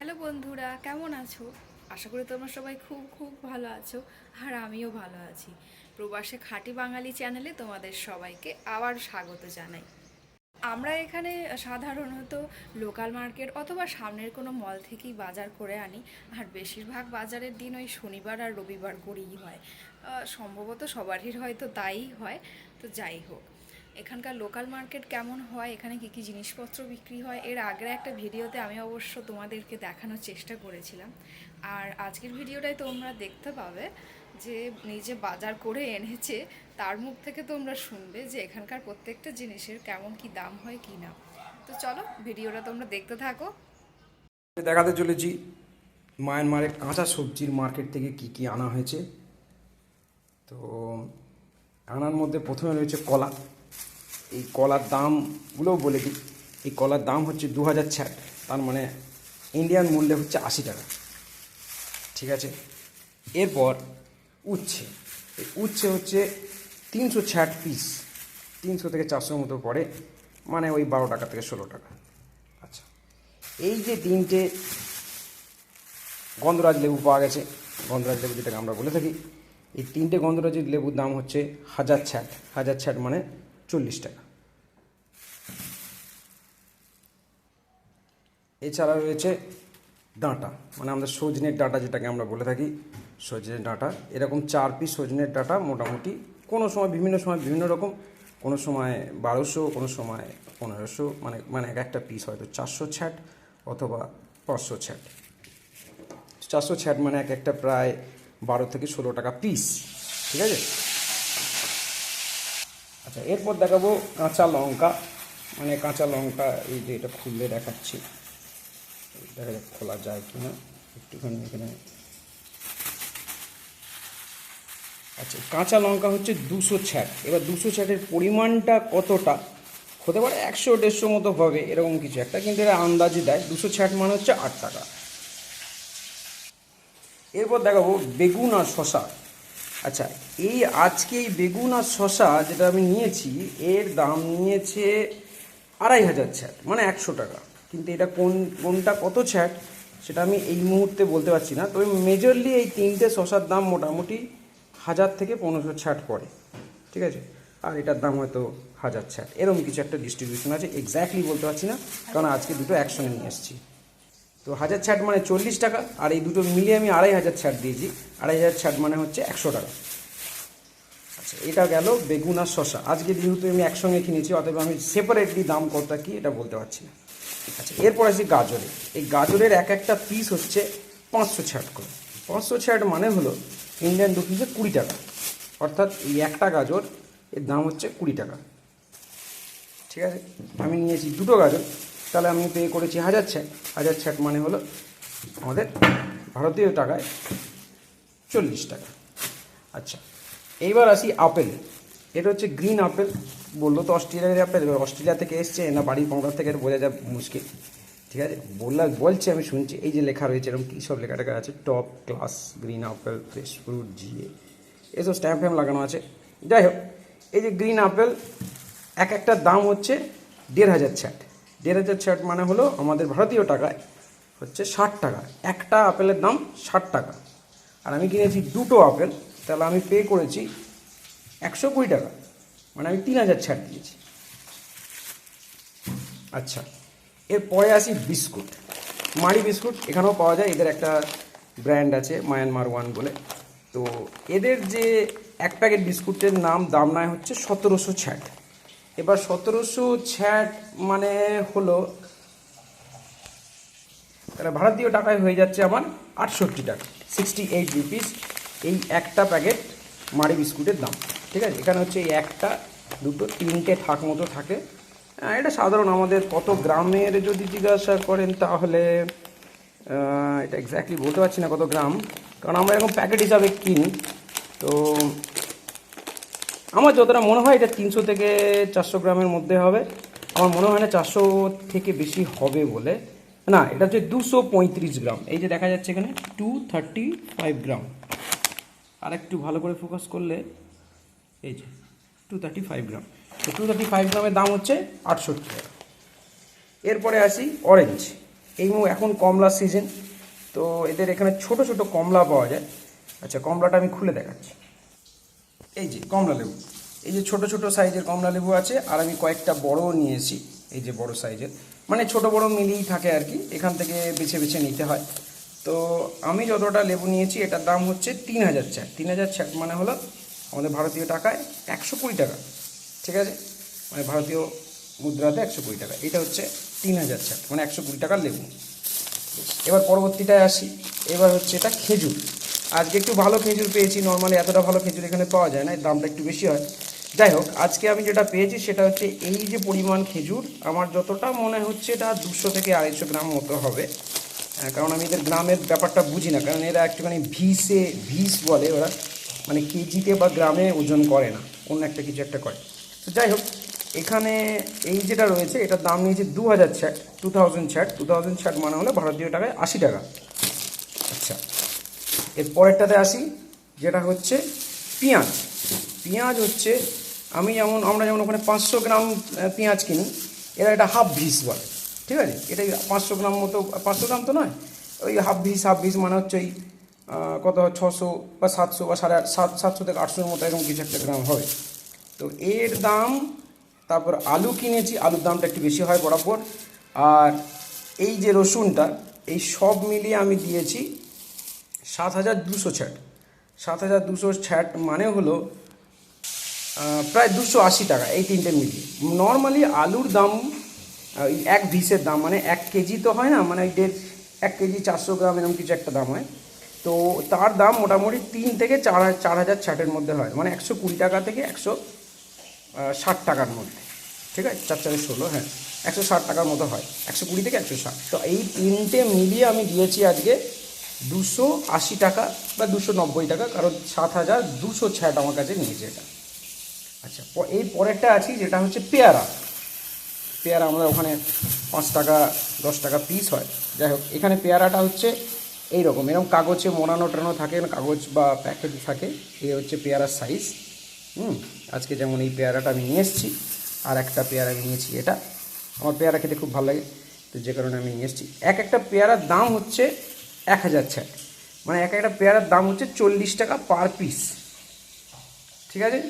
Hello বন্ধুরা, কেমন আছো? আশা করি তোমরা সবাই খুব খুব ভালো আছো আর আমিও ভালো আছি। প্রবাসে খাঁটি বাঙালি চ্যানেলে তোমাদের সবাইকে আবার স্বাগত জানাই। আমরা এখানে সাধারণত লোকাল মার্কেট অথবা সামনের কোনো মল থেকেই বাজার করে আনি, আর বেশিরভাগ বাজারের দিন ওই শনিবার আর রবিবার করেই হয়। সম্ভবত সবারই হয়তো তাই হয়। তো যাই হোক এখানকার লোকাল মার্কেট কেমন হয়? এখানে কী কী জিনিসপত্র বিক্রি হয়? এর আগের একটা ভিডিওতে আমি অবশ্য তোমাদেরকে দেখানোর চেষ্টা করেছিলাম। আর আজকের ভিডিওটাই তোমরা দেখতে পাবে যে নিজে বাজার করে এনেছে, তার মুখ থেকে তোমরা শুনবে যে এখানকার প্রত্যেকটা জিনিসের কেমন কি দাম হয় কি না। তো চলো, ভিডিওটা তোমরা দেখতে থাকো। দেখাতে চলেছি মায়ানমারের কাঁচা সবজির মার্কেট থেকে কি কি আনা হয়েছে। তো আনার মধ্যে প্রথমে রয়েছে কলা। এই কলার দামগুলোও বলে দিই। এই কলার দাম হচ্ছে দু হাজার ছ্যাট তার মানে ইন্ডিয়ান মূল্যে হচ্ছে আশি টাকা। ঠিক আছে? এরপর উচ্ছে। এই উচ্ছে হচ্ছে তিনশো ছ্যাট পিস তিনশো থেকে চারশোর মতো পড়ে মানে ওই বারো টাকা থেকে ষোলো টাকা। আচ্ছা এই যে তিনটে গন্ধরাজ লেবু পাওয়া গেছে, গন্ধরাজ লেবু যেটাকে আমরা বলে থাকি, এই তিনটে গন্ধরাজের লেবুর দাম হচ্ছে হাজার ছ্যাট হাজার ছ্যাট মানে চল্লিশ টাকা। এছাড়া রয়েছে ডাঁটা মানে আমাদের সজনের ডাঁটা যেটাকে আমরা বলে থাকি, সজনের ডাঁটা। এরকম চার পিস সজনের ডাঁটা মোটামুটি কোনো সময় বিভিন্ন সময় বিভিন্ন রকম, কোনো সময় বারোশো, কোনো সময় পনেরোশো মানে মানে এক একটা পিস হয়তো চারশো ছ্যাট অথবা পাঁচশো ছ্যাট। চারশো ছ্যাট মানে এক একটা প্রায় বারো থেকে ষোলো টাকা পিস ঠিক আছে? আচ্ছা এরপর দেখাবো কাঁচা লঙ্কা। মানে কাঁচা লঙ্কা, এই যে এটা খুললে দেখাচ্ছি। দেখা যাক খোলা যায় কি না একটুখানি এখানে। আচ্ছা কাঁচা লঙ্কা হচ্ছে দুশো ছ্যাট। এবার দুশো ছ্যাটের পরিমাণটা কতটা? হতে পারে একশো, দেড়শো মতো হবে, এরকম কিছু। একটা কিন্তু এটা আন্দাজে দেয়। দুশো ছ্যাট মানে হচ্ছে আট টাকা। এরপর দেখাবো বেগুন আর শশা আচ্ছা এই আজকে এই বেগুন আর শশা যেটা আমি নিয়েছি, এর দাম নিয়েছে আড়াই হাজার ছ্যাট মানে একশো টাকা। কিন্তু এটা কোন, কোনটা কত ছ্যাট, সেটা আমি এই মুহূর্তে বলতে পারছি না। তবে মেজরলি এই তিনটে শশার দাম মোটামুটি হাজার থেকে পনেরোশো ছ্যাট পড়ে, ঠিক আছে? আর এটার দাম হয়তো হাজার ছ্যাট এরকম কিছু একটা ডিস্ট্রিবিউশন আছে এক্স্যাক্টলি বলতে পারছি না, কারণ আজকে দুটো একসঙ্গে নিয়ে এসেছি। তো হাজার ছাট মানে চল্লিশ টাকা, আর এই দুটো মিলিয়ে আমি আড়াই হাজার ছাট দিয়েছি। আড়াই হাজার ছাট মানে হচ্ছে একশো টাকা। আচ্ছা এটা গেল বেগুন আর শশা আজকে যেহেতু আমি একসঙ্গে কিনেছি, অতএব আমি সেপারেটলি দাম কতটা কি এটা বলতে পারছি না। আচ্ছা এরপর আসি গাজরে এই গাজরের এক একটা পিস হচ্ছে পাঁচশো ছাট করে। পাঁচশো ছাট মানে হলো ইন্ডিয়ান রুপিসে কুড়ি টাকা। অর্থাৎ এই একটা গাজর এর দাম হচ্ছে কুড়ি টাকা। ঠিক আছে? আমি নিয়েছি দুটো গাজর। তাহলে আমি পে করেছি হাজার ছ্যাট হাজার ছ্যাট মানে হলো আমাদের ভারতীয় টাকায় চল্লিশ টাকা। আচ্ছা এইবার আসি আপেল। এটা হচ্ছে গ্রিন আপেল। বলল তো অস্ট্রেলিয়ার আপেল। অস্ট্রেলিয়া থেকে এসছে, না বাড়ির পঙ্কার থেকে বোঝা যায় মুশকিল। ঠিক আছে? বললাম বলছে, আমি শুনছি। এই যে লেখা রয়েছে, এরকম কী সব লেখা টেখা আছে? Top class green apple fresh fruit GA এসব স্ট্যাম্প ফ্যাম্প লাগানো আছে। যাই হোক, এই যে গ্রিন আপেল, এক একটা দাম হচ্ছে দেড় হাজার ছ্যাট দেড় হাজার ছ্যাট মানে হলো আমাদের ভারতীয় টাকায় হচ্ছে ষাট টাকা। একটা আপেলের দাম ষাট টাকা। আর আমি কিনেছি দুটো আপেল, তাহলে আমি পে করেছি একশো কুড়ি টাকা। মানে আমি তিন হাজার ছাড় দিয়েছি আচ্ছা এরপরে আসি বিস্কুট। মারি বিস্কুট, এখানেও পাওয়া যায়। এদের একটা ব্র্যান্ড আছে মায়ানমার ওয়ান বলে। তো এদের যে এক প্যাকেট বিস্কুটের নাম, দাম নেয়, হচ্ছে সতেরোশো ছ্যাট এবার সতেরোশো ছ্যাট মানে হলো, তাহলে ভারতীয় টাকায় হয়ে যাচ্ছে আমার আটষট্টি টাকা সিক্সটি এইট রুপিস এই একটা প্যাকেট মারি বিস্কুটের দাম, ঠিক আছে? এখানে হচ্ছে এই একটা, দুটো, তিনটে থাক মতো থাকে। এটা সাধারণ আমাদের কত গ্রামের যদি জিজ্ঞাসা করেন তাহলে এটা এক্স্যাক্টলি বলতে পারছি না কত গ্রাম, কারণ আমরা এরকম প্যাকেট হিসাবে কিনি। তো আমার যতটা মনে হয় এটা তিনশো থেকে চারশো গ্রামের মধ্যে হবে। আমার মনে হয় না চারশো থেকে বেশি হবে বলে। না, এটা হচ্ছে দুশো পঁয়ত্রিশ গ্রাম। এই যে দেখা যাচ্ছে এখানে টু থার্টি ফাইভ গ্রাম। আর একটু ভালো করে ফোকাস করলে এই যে টু থার্টি ফাইভ গ্রাম। তো টু থার্টি ফাইভ গ্রামের দাম হচ্ছে আটষট্টি। টাকা এরপরে আসি অরেঞ্জ এই এখন কমলা সিজন তো এদের এখানে ছোট ছোট কমলা পাওয়া যায়। আচ্ছা কমলাটা আমি খুলে দেখাচ্ছি। এই যে কমলা লেবু। এই যে ছোট ছোট সাইজের কমলা লেবু আছে, আর আমি কয়েকটা বড় নিয়েছি, এই যে বড় সাইজের। মানে ছোট বড় মিলিয়েই থাকে আর কি, এখান থেকে বেছে বেছে নিতে হয়। তো আমি যতটা লেবু নিয়েছি, এটার দাম হচ্ছে তিন হাজার চার। তিন হাজার চার মানে হলো আমাদের ভারতীয় টাকায় একশো কুড়ি টাকা। ঠিক আছে? মানে ভারতীয় মুদ্রাতে একশো কুড়ি টাকা। এটা হচ্ছে তিন হাজার চার মানে একশো কুড়ি টাকার লেবু। এবার পরবর্তীটায় আসি। এবার হচ্ছে এটা খেজুর। আজকে একটু ভালো খেজুর পেয়েছি নর্মালি এতটা ভালো খেজুর এখানে পাওয়া যায় না দামটা একটু বেশি হয়। যাই হোক, আজকে আমি যেটা পেয়েছি সেটা হচ্ছে এই যে পরিমাণ খেজুর, আমার যতটা মনে হচ্ছে এটা দুশো থেকে আড়াইশো গ্রাম মতো হবে। কারণ আমি এদের গ্রামের ব্যাপারটা বুঝি না, কারণ এরা একটুখানি ভিসে, ভিস বলে ওরা মানে কেজিতে বা গ্রামে ওজন করে না, অন্য একটা কিছু একটা করে। তো যাই হোক, এখানে এই যেটা রয়েছে, এটার দাম নিয়েছে দু হাজার ছ্যাট টু থাউজেন্ড ছ্যাট টু থাউজেন্ড ছ্যাট মানে হলো ভারতীয় টাকায় আশি টাকা। এর পরেরটাতে আসি, যেটা হচ্ছে পেঁয়াজ। পেঁয়াজ হচ্ছে, আমি যেমন, আমরা যেমন ওখানে পাঁচশো গ্রাম পেঁয়াজ কিনি, এরা এটা হাফ ভিস বলে, ঠিক আছে? এটা পাঁচশো গ্রাম মতো, পাঁচশো গ্রাম তো নয়, ওই হাফ ভিস হাফ ভিস মানে হচ্ছে ওই কত, ছশো বা সাতশো বা সাড়ে সাত, সাতশো থেকে আটশোর মতো এরকম কিছু একটা গ্রাম হবে তো এর দাম, তারপর আলু কিনেছি, আলুর দামটা একটু বেশি হয় বরাবর। আর এই যে রসুনটা, এই সব মিলিয়ে আমি দিয়েছি সাত হাজার দুশো ছ্যাট। সাত হাজার দুশো ছ্যাট মানে হলো প্রায় দুশো আশি টাকা এই তিনটে মিলিয়ে। নর্মালি আলুর দাম এক ভিসের দাম মানে এক কেজি তো হয় না মানে দেড়, এক কেজি চারশো গ্রাম এরকম কিছু একটা দাম হয়। তো তার দাম মোটামুটি তিন থেকে চার চার হাজার ছ্যাটের মধ্যে হয় মানে একশো কুড়ি টাকা থেকে একশো ষাট টাকার মধ্যে। ঠিক আছে? চার, চারে ষোলো হ্যাঁ একশো ষাট টাকার মতো হয়, একশো কুড়ি থেকে একশো ষাট। তো এই তিনটে মিলিয়ে আমি দিয়েছি আজকে দুশো আশি টাকা বা দুশো নব্বই টাকা, কারণ সাত হাজার দুশো ছ্যাট আমার কাছে নিয়েছে এটা। আচ্ছা এই পরেরটা আছি, যেটা হচ্ছে পেয়ারা। পেয়ারা আমাদের ওখানে পাঁচ টাকা, দশ টাকা পিস হয়। যাই হোক, এখানে পেয়ারাটা হচ্ছে এই রকম এরকম কাগজে মোড়ানো টানো থাকে কাগজ বা প্যাকেট থাকে এই হচ্ছে পেয়ারার সাইজ হুম, আজকে যেমন এই পেয়ারাটা আমি নিয়ে এসেছি, আর একটা পেয়ারা আমি নিয়েছি, এটা। আমার পেয়ারা খেতে খুব ভালো লাগে, তো যে কারণে আমি নিয়ে এসেছি। এক একটা পেয়ারার দাম হচ্ছে এক হাজার ছ্যাট মানে এক একটা পেয়ারার দাম হচ্ছে চল্লিশ টাকা পার পিস ঠিক আছে?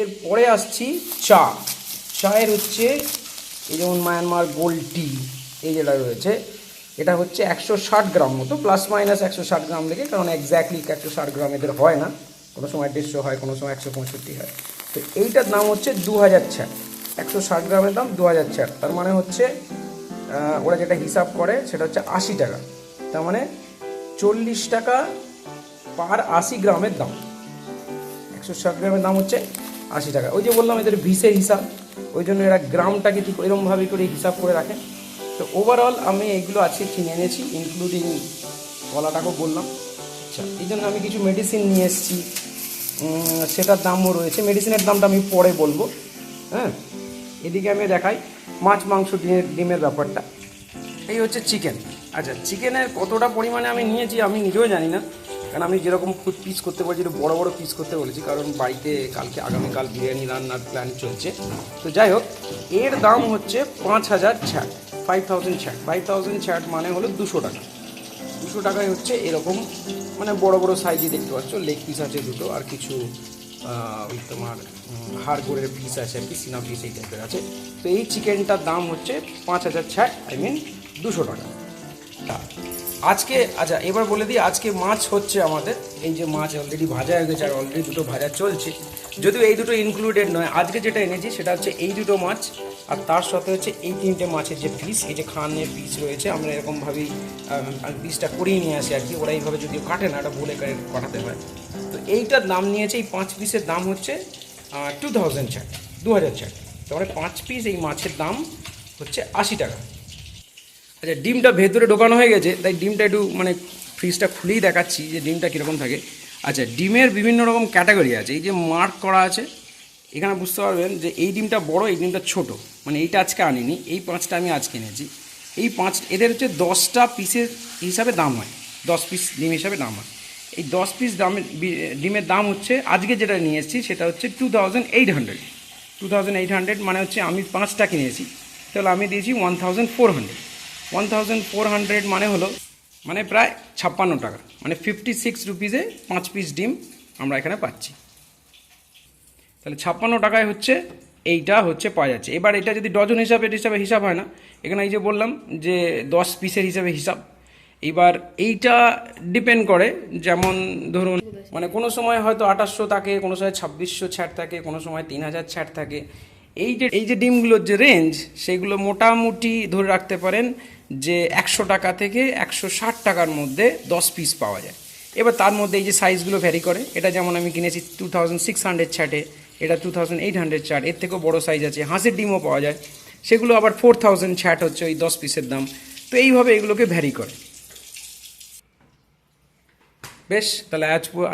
এরপরে আসছি চা। চায়ের হচ্ছে এই যেমন মায়ানমার গোল্ড টি এই যেটা রয়েছে, এটা হচ্ছে একশো ষাট গ্রাম মতো প্লাস মাইনাস একশো ষাট গ্রাম লেগে কারণ এক্স্যাক্টলি একশো ষাট গ্রাম এদের হয় না। কোনো সময় দেড়শো হয়, কোনো সময় একশো পঁয়ষট্টি হয়। তো এইটার দাম হচ্ছে দু হাজার ছ্যাট একশো ষাট গ্রামের দাম দু হাজার ছ্যাট তার মানে হচ্ছে ওরা যেটা হিসাব করে, সেটা হচ্ছে আশি টাকা। তার মানে চল্লিশ টাকা পার আশি গ্রামের দাম। একশো ষাট গ্রামের দাম হচ্ছে আশি টাকা। ওই যে বললাম, এদের ভিসের হিসাব। ওই জন্য এরা গ্রামটাকে ঠিক এরকমভাবে করে হিসাব করে রাখে। তো ওভারঅল আমি এইগুলো আজকে কিনে এনেছি ইনক্লুডিং কলাটাকেও বললাম। আচ্ছা এই জন্য আমি কিছু মেডিসিন নিয়ে এসেছি। সেটার দামও রয়েছে। মেডিসিনের দামটা আমি পরে বলব। হ্যাঁ? এদিকে আমি দেখাই মাছ, মাংস, ডিমের ডিমের ব্যাপারটা। এই হচ্ছে চিকেন আচ্ছা চিকেনের কতটা পরিমাণে আমি নিয়েছি আমি নিজেও জানি না। কারণ আমি যেরকম খুব পিস করতে বলেছি, একটু বড় বড় পিস করতে বলেছি, কারণ বাড়িতে কালকে আগামীকাল বিরিয়ানি রান্নার প্ল্যান চলছে। তো যাই হোক, এর দাম হচ্ছে পাঁচ হাজার ছ্যাট ফাইভ থাউজেন্ড ছ্যাট। ফাইভ থাউজেন্ড ছ্যাট মানে হলো দুশো টাকা। দুশো টাকায় হচ্ছে এরকম মানে বড় বড় সাইজে দেখতে পাচ্ছ লেগ পিস আছে দুটো, আর কিছু ওই তোমার হাড় গোড়ের পিস আছে আর কি সিনা পিস এই টাইপের আছে। তো এই চিকেনটার দাম হচ্ছে পাঁচ হাজার ছ্যাট আই মিন দুশো টাকা। আজকে আচ্ছা এবার বলে দিই, আজকে মাছ হচ্ছে আমাদের। এই যে মাছ অলরেডি ভাজা হয়ে গেছে আর অলরেডি দুটো ভাজা চলছে। যদিও এই দুটো ইনক্লুডেড নয়, আজকে যেটা এনেছি সেটা হচ্ছে এই দুটো মাছ, আর তার সাথে হচ্ছে এই তিনটে মাছের যে পিস এই যে খানের পিস রয়েছে, আমরা এরকমভাবেই পিসটা করিয়ে নিয়ে আসি আর কি। ওরা এইভাবে যদিও কাটে না, এটা বলে কাটাতে হয়। তো এইটার দাম নিয়েছে, এই পাঁচ পিসের দাম হচ্ছে টু থাউজেন্ড চার দু হাজার চার। তারপরে পাঁচ পিস এই মাছের দাম হচ্ছে আশি টাকা। আচ্ছা ডিমটা ভেতরে ঢোকানো হয়ে গেছে, তাই ডিমটা একটু মানে ফ্রিজটা খুলেই দেখাচ্ছি যে ডিমটা কীরকম থাকে। আচ্ছা ডিমের বিভিন্ন রকম ক্যাটাগরি আছে, এই যে মার্ক করা আছে, এখানে বুঝতে পারবেন যে এই ডিমটা বড়, এই ডিমটা ছোট। মানে এইটা আজকে আনিনি, এই পাঁচটা আমি আজকে এনেছি। এই পাঁচ, এদের হচ্ছে দশটা পিসের হিসাবে দাম হয়, দশ পিস ডিম হিসাবে দাম হয়। এই দশ পিস দামের ডিমের দাম হচ্ছে, আজকে যেটা নিয়ে এসেছি সেটা হচ্ছে two thousand eight hundred two thousand eight hundred মানে হচ্ছে আমি পাঁচটা কিনেছি, তাহলে আমি দিয়েছি one thousand four hundred one thousand four hundred মানে হলো মানে প্রায় ছাপ্পান্ন টাকা। মানে ফিফটি সিক্স রুপিসে পাঁচ পিস ডিম আমরা এখানে পাচ্ছি। তাহলে ছাপ্পান্ন টাকায় হচ্ছে, এইটা হচ্ছে পাওয়া যাচ্ছে। এবার এটা যদি ডজন হিসাবে হিসাবে হিসাব হয় না। এখানে এই যে বললাম যে দশ পিসের হিসাবে হিসাব। এবার এইটা ডিপেন্ড করে, যেমন ধরুন মানে কোনো সময় হয়তো আঠাশশো থাকে, কোনো সময় ছাব্বিশশো ছাড় থাকে, কোনো সময় তিন হাজার ছাড় থাকে। এই যে এই যে ডিমগুলোর যে রেঞ্জ সেগুলো মোটামুটি ধরে রাখতে পারেন যে একশো টাকা থেকে একশো ষাট টাকার মধ্যে দশ পিস পাওয়া যায়। এবার তার মধ্যে এই যে সাইজগুলো ভ্যারি করে, এটা যেমন আমি কিনেছি টু থাউজেন্ড সিক্স হান্ড্রেড ছাটে এটা টু থাউজেন্ড এইট হান্ড্রেড ছাট এর থেকেও বড়ো সাইজ আছে, হাঁসের ডিমও পাওয়া যায়। সেগুলো আবার ফোর থাউজেন্ড ছাট হচ্ছে ওই দশ পিসের দাম। তো এইভাবে এগুলোকে ভ্যারি করে। বেশ, তাহলে আজ-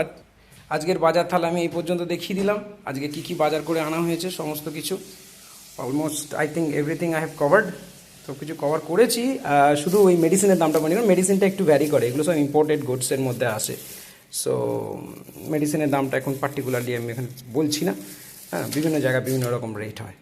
আজকের বাজার তাহলে আমি এই পর্যন্ত দেখিয়ে দিলাম। আজকে কি কি বাজার করে আনা হয়েছে, সমস্ত কিছু। Almost I think everything I have covered সব কিছু কভার করেছি শুধু ওই মেডিসিনের দামটা বলি না মেডিসিনটা একটু ভ্যারি করে, এগুলো সব ইম্পোর্টেড গুডসের মধ্যে আসে। সো মেডিসিনের দামটা এখন পার্টিকুলারলি আমি এখন বলছি না। হ্যাঁ বিভিন্ন জায়গায় বিভিন্ন রকম রেট হয়।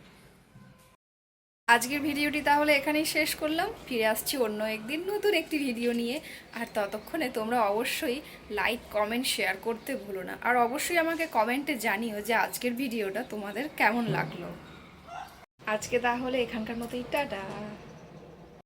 আজকের ভিডিওটি তাহলে এখানেই শেষ করলাম। ফিরে আসছি অন্য একদিন নতুন একটি ভিডিও নিয়ে। আর ততক্ষণে তোমরা অবশ্যই লাইক কমেন্ট শেয়ার করতে ভুলো না। আর অবশ্যই আমাকে কমেন্টে জানিও যে আজকের ভিডিওটা তোমাদের কেমন লাগল। আজকে তাহলে এখানকার মতোই, টাটা।